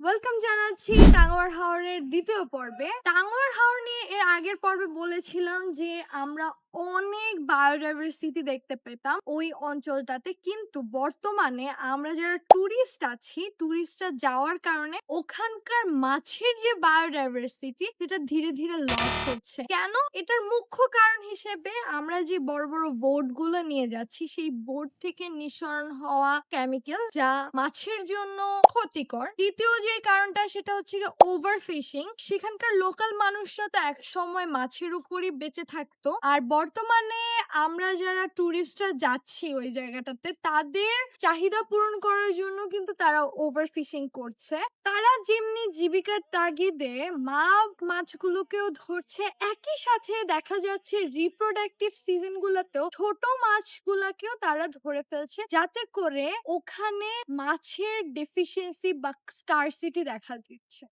Welcome জানাচ্ছি টাঙ্গুয়ার হাওরের দ্বিতীয় পর্বে। টাঙ্গুয়ার হাওর নিয়ে এর আগের পর্বে বলেছিলাম যে, আমরা অনেক বায়োডাইভার্সিটি দেখতে পেতাম ওই অঞ্চলটাতে, কিন্তু বর্তমানে আমরা যারা টুরিস্ট আছি টুরিস্টরা যাওয়ার কারণে ওখানকার মাছের যে বায়োডাইভার্সিটি সেটা ধীরে ধীরে লস হচ্ছে। কেন? এটার মুখ্য কারণ হিসেবে আমরা যে বড় বড় বোটগুলো নিয়ে যাচ্ছি, সেই বোট থেকে নিঃসরণ হওয়া কেমিক্যাল যা মাছের জন্য ক্ষতিকর। দ্বিতীয় যে কারণটা সেটা হচ্ছে ওভার ফিশিং সেখানকার লোকাল মানুষরা তো এক সময় মাছের উপরই বেঁচে থাকতো। আর বর্তমানে আমরা যারা টুরিস্টরা যাচ্ছি ওই জায়গাটাতে, তাদের চাহিদা পূরণ করার জন্য কিন্তু তারা ওভার ফিশিং করছে। তারা যেমনি জীবিকার তাগিদে মা মাছগুলোকেও ধরছে, একই সাথে দেখা যাচ্ছে রিপ্রোডাক্টিভ সিজন গুলাতেও ছোট মাছগুলাকেও তারা ধরে ফেলছে, যাতে করে ওখানে মাছের ডেফিসিয়েন্সি বা স্কারসিটি দেখা দিচ্ছে।